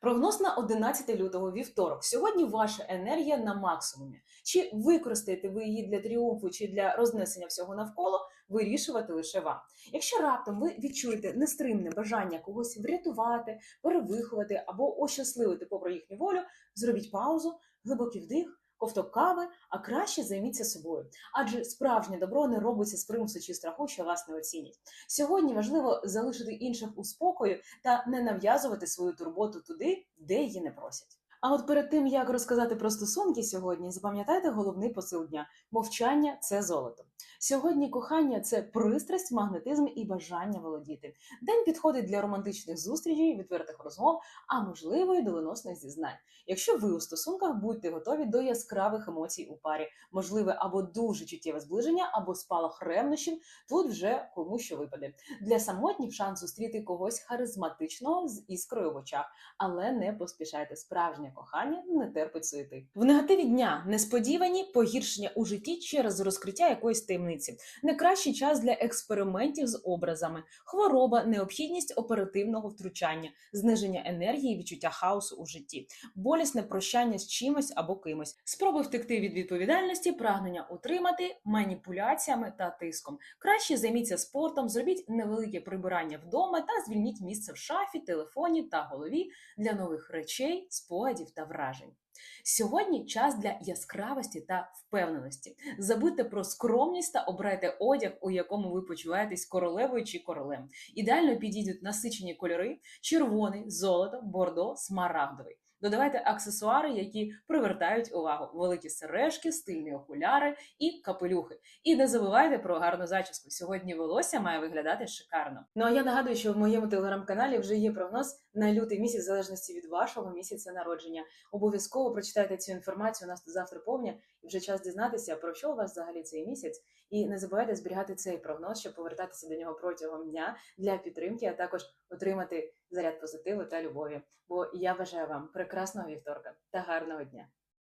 Прогноз на 11 лютого вівторок. Сьогодні ваша енергія на максимумі. Чи використаєте ви її для тріумфу, чи для рознесення всього навколо, вирішувати лише вам. Якщо раптом ви відчуєте нестримне бажання когось врятувати, перевиховати або ощасливити попри їхню волю, зробіть паузу, глибокий вдих. Ковток кави, а краще займіться собою, адже справжнє добро не робиться з примусу чи страху, що вас не оцінять. Сьогодні важливо залишити інших у спокою та не нав'язувати свою турботу туди, де її не просять. А от перед тим як розказати про стосунки сьогодні, запам'ятайте головний посил дня: мовчання це золото. Сьогодні кохання це пристрасть, магнетизм і бажання володіти. День підходить для романтичних зустрічей, відвертих розмов, а можливо й доленосних зізнань. Якщо ви у стосунках будьте готові до яскравих емоцій у парі, можливе або дуже чуттєве зближення, або спалах ревнощів, тут вже кому що випаде. Для самотніх шанс зустріти когось харизматичного з іскрою в очах, але не поспішайте. Справжнє кохання не терпить суєти. В негативі дня несподівані погіршення у житті через розкриття якоїсь таємниці. Не кращий час для експериментів з образами, хвороба, необхідність оперативного втручання, зниження енергії, відчуття хаосу у житті, болісне прощання з чимось або кимось, спроби втекти від відповідальності, прагнення утримати маніпуляціями та тиском. Краще займіться спортом, зробіть невелике прибирання вдома та звільніть місце в шафі, телефоні та голові для нових речей, спогадів та вражень. Сьогодні час для яскравості та впевненості. Забудьте про скромність та обрайте одяг, у якому ви почуваєтесь королевою чи королем. Ідеально підійдуть насичені кольори: червоний, золото, бордо, смарагдовий. Додавайте аксесуари, які привертають увагу: великі сережки, стильні окуляри і капелюхи. І не забувайте про гарну зачіску. Сьогодні волосся має виглядати шикарно. Ну а я нагадую, що в моєму телеграм-каналі вже є прогноз на лютий місяць, в залежності від вашого місяця народження. Обов'язково прочитайте цю інформацію. У нас завтра повня, вже час дізнатися, про що у вас взагалі цей місяць. І не забувайте зберігати цей прогноз, щоб повертатися до нього протягом дня для підтримки, а також отримати заряд позитиву та любові. Бо я бажаю вам прекрасного вівторка та гарного дня.